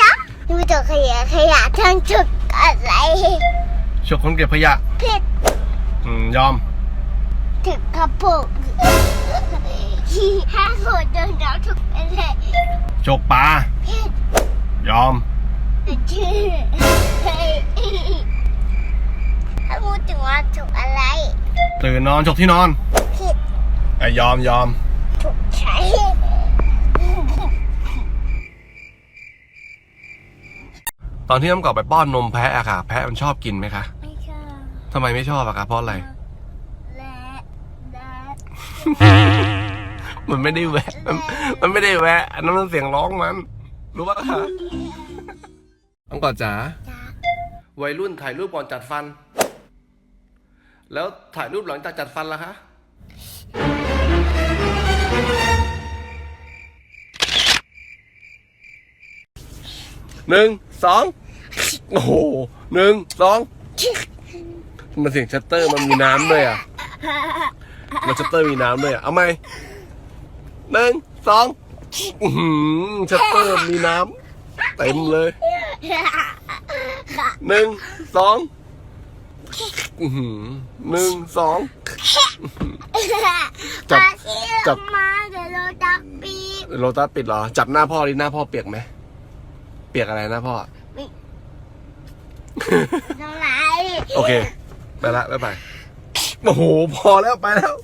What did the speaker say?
จ๊ะดูตัวขยะขยะทั้งจุดอะไรฉกคนเก็บขยะผิดอืมยอมถึงกระปุกห้าคนโดนเราทุกอะไรฉกปลาผิดยอมชื่อถ้าพูดถึงว่าถูกอะไร ตื่นนอนฉกที่นอนผิดไอ้ยอมยอมถูกใช้ ตอนที่น้ำกรอบไปป้อนนมแพะอะค่ะ แพะมันชอบกินไหมคะไม่ชอบทำไมไม่ชอบอะคะเพราะอะไร และและมันไม่ได้แวะ มันมันไม่ได้แวะ อันนั้นมันเสียงร้องมัน รู้ปะคะน้องกอดจ๋าจ้าวัยรุ่นถ่ายรูปก่อนจัดฟัน แล้วถ่ายรูปหลังจากจัดฟันล่ะคะหนึ่งสอง โอ้โหหนึ่งสองมันเสียงชัตเตอร์มันมีน้ำด้วยอะมันชัตเตอร์มีน้ำด้วยอะเอาไหมหนึ่งสองอื้อหือชัตเตอร์มีน้ำเต็มเลยหนึ่งสองอื้อหือหนึ่งสองจับจัจับมาเดี๋ยวเราจับปีกโลตัสปิดเหรอ จับหน้าพ่อดิหน้าพ่อเปียกไหม เปียกอะไรหน้าพ่อ ตรงไหนโอเค ไปละ บ๊ายบาย โอ้โห พอแล้ว ไปแล้ว